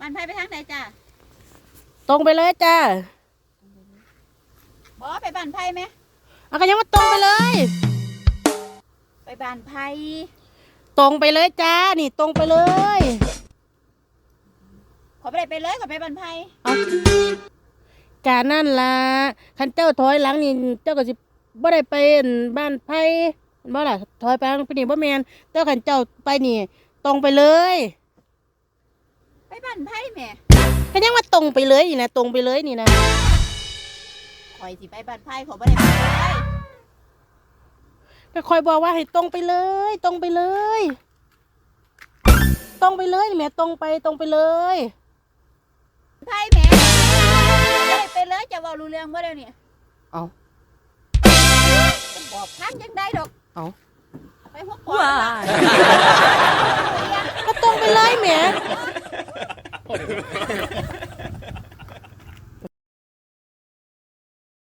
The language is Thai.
บ้านไผ่ไปทางไหนจ้าตรงไปเลยจ้าบอไปบ้านไผ่ไหมเอาก็ยังว่าตรงไปเลย ไปบ้านไผ่ตรงไปเลยจ้า นี่ตรงไปเลย ขอไปได้ไปเลยขอไปบ้านไผ่เอาการนั่นล่ะคันเจ้าถอยหลังนี่เจ้าก็สิบ่ได้ไปอั่นบ้านไผบ่ล่ะถอยไปทางไปนี่บ่แม่นแต่คันเจ้าไปนี่ ตรงไปเลยไป บ้านไผ่แหม่ก็ยังว่าตรงไปเลยนี่นะตรงไปเลยนี่นะคอยสิไปบ้านไผ่ขอไปได้ไปเลยก็คอยบอกว่าให้ตรงไปเลย ตรงไปเลย ตรงไปเลยนี่แม่ตรงไปตรงไปเลย ไผ่แหม่ไปได้ไปเลยจะเว่ารู้เรื่องบ่เดี๋ยวนี้เอาจะบอกทางยังได้ดอกเอาไปหัวปอด ก็ตรงไปเลยแหม่ไป